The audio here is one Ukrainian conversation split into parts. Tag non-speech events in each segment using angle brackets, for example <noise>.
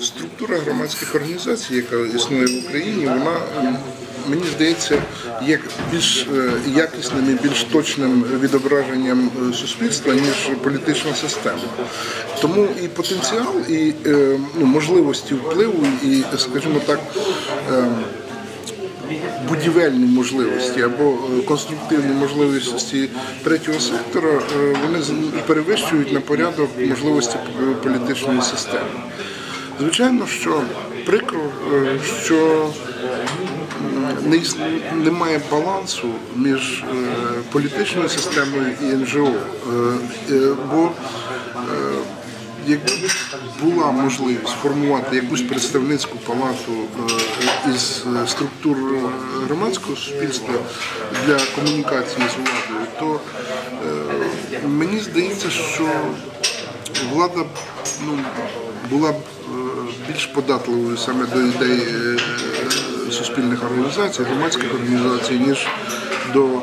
Структура громадських організацій, яка існує в Україні, вона мені здається є більш е, якісним і більш точним відображенням е, суспільства ніж політична система. Тому і потенціал, і е, ну, можливості впливу, і, скажімо так. будівельні можливості або конструктивні можливості третього сектора вони перевищують на порядок можливості політичної системи. Звичайно, що прикро, е, що немає балансу між е, політичною системою і НЖО. Е, Бо якби була можливість формувати якусь представницьку палату із структур громадського суспільства для комунікації з владою, то мені здається, що влада ну, була б е, більш податливою саме до ідей е, суспільних організацій, громадських організацій, ніж до е,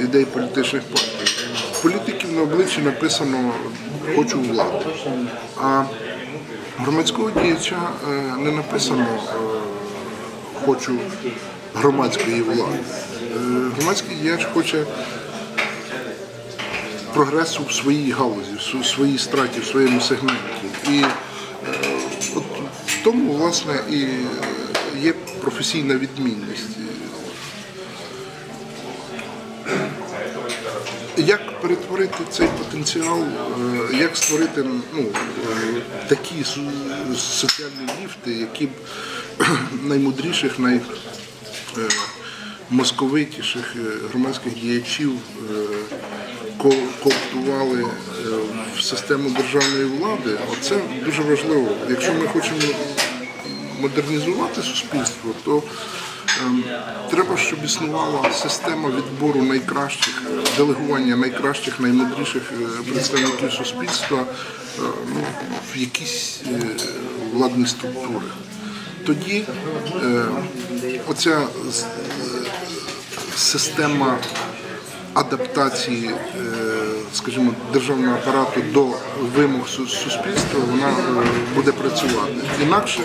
ідей політичних партій. Політиків на обличчі написано хочу влади. А громадського діяча е, не написано е, хочу громадської влади. Е, Громадський діяч хоче прогресу в своїй галузі, в своїй страті, в своєму сегменті. І е, от в тому, власне, і е, є професійна відмінність. Як перетворити цей потенціал, е, як створити ну, такі соціальні ліфти, які б <clears throat> наймудріших, наймосковитіших громадських діячів кооптували е, в систему державної влади, оце дуже важливо. Якщо ми хочемо модернізувати суспільство, то ем, треба, щоб існувала система відбору найкращих, делегування найкращих, наймудріших е, представників суспільства е, ну, в якісь владні структури. Тоді оця система адаптації, е, скажімо, державного апарату до вимог суспільства, вона е, буде працювати. Інакше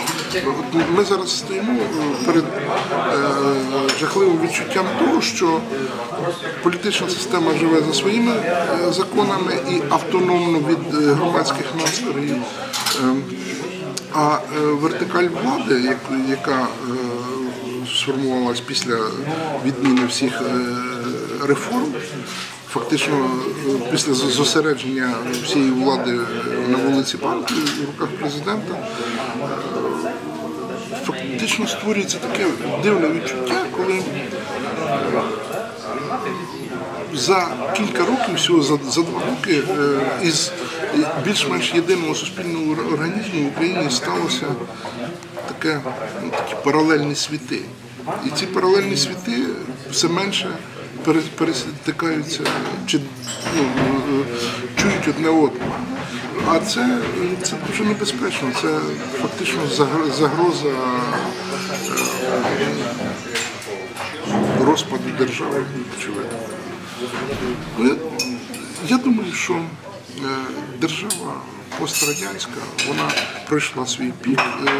ми зараз стоїмо е, перед жахливим відчуттям того, що політична система живе за своїми законами і автономно від громадських настроїв. Ем, А вертикаль влади, яка сформувалась після відміни всіх реформ, фактично е, після зосередження всієї влади на вулиці Банки в руках президента, е, фактично створюється таке дивне відчуття, коли за кілька років, всього за, за два роки, е, із більш-менш єдиного суспільного організму в Україні сталося таке, ну, такі паралельні світи. І ці паралельні світи все менше пересікаються чи ну, е, чують одне одного. А це, це дуже небезпечно. Це фактично загр- загроза е, розпаду держави, я- Я думаю, що е, держава пострадянська, вона пройшла свій пік. Е,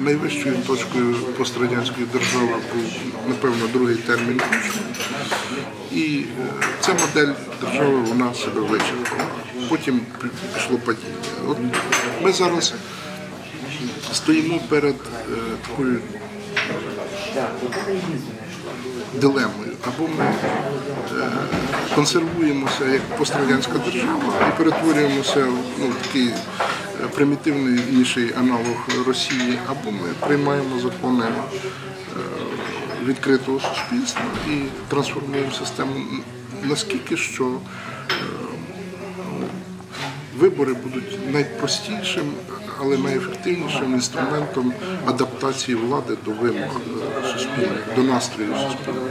Найвищою точкою пострадянської держави був, напевно, другий термін І е, ця модель держави вона себе вичерпала. Потім пішло падіння. От ми зараз стоїмо перед е, такою дилемою. Або ми е, консервуємося як пострадянська держава і перетворюємося в ну, такий е, примітивніший аналог Росії, або ми приймаємо закони е, відкритого суспільства і трансформуємо систему наскільки, що вибори будуть найпростішим, але найефективнішим інструментом адаптації влади до вимог е, суспільних, до настрою суспільного.